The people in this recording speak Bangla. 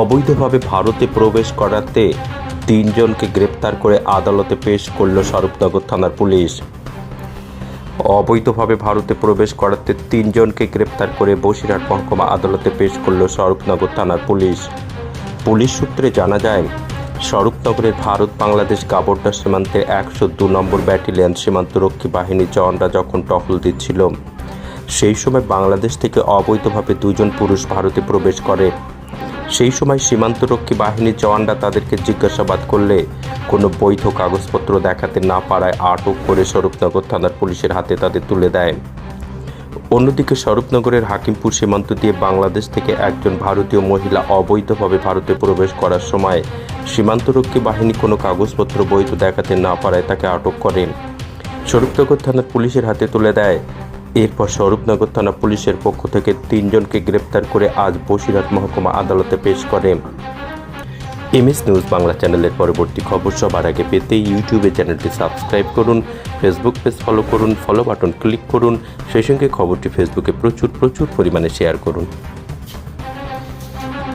অবৈধভাবে ভারতে প্রবেশ করাতে তিনজনকে গ্রেপ্তার করে আদালতে পেশ করল স্বরূপনগর থানার পুলিশ। অবৈধভাবে ভারতে প্রবেশ করাতে তিনজনকে গ্রেপ্তার করে বসিরহাট মহকুমা আদালতে পেশ করল স্বরূপনগর থানার পুলিশ। পুলিশ সূত্রে জানা যায় স্বরূপনগরের ভারত বাংলাদেশ গাবর্ডা সীমান্তে একশো দু নম্বর ব্যাটালিয়ন সীমান্তরক্ষী বাহিনীর জওয়ানরা যখন টহল দিচ্ছিল, সেই সময় বাংলাদেশ থেকে অবৈধভাবে দুজন পুরুষ ভারতে প্রবেশ করে। সেই সময় সীমান্তরক্ষী বাহিনীর জওয়ানরা তাদেরকে জিজ্ঞাসাবাদ করলে কোনো বৈধ কাগজপত্র দেখাতে না পারায় আটক করে স্বরূপনগর থানার পুলিশের হাতে তাদের তুলে দেয়। অন্যদিকে স্বরূপনগরের হাকিমপুর সীমান্ত দিয়ে বাংলাদেশ থেকে একজন ভারতীয় মহিলা অবৈধভাবে ভারতে প্রবেশ করার সময় সীমান্তরক্ষী বাহিনী কোনো কাগজপত্র বৈধ দেখাতে না পারায় তাকে আটক করেন। স্বরূপনগর থানার পুলিশের হাতে তুলে দেয় এরপর স্বরূপনগর থানা পুলিশের পক্ষ থেকে তিনজনকে গ্রেপ্তার করে আজ বসিরহাট মহকুমা আদালতে পেশ করে। এমএস নিউজ বাংলা চ্যানেলের পরবর্তী খবর সবার আগে পেতে ইউটিউবে চ্যানেলটি সাবস্ক্রাইব করুন, ফেসবুক পেজ ফলো করুন ফলো বাটন ক্লিক করুন, সেই সঙ্গে খবরটি ফেসবুকে প্রচুর প্রচুর পরিমাণে শেয়ার করুন।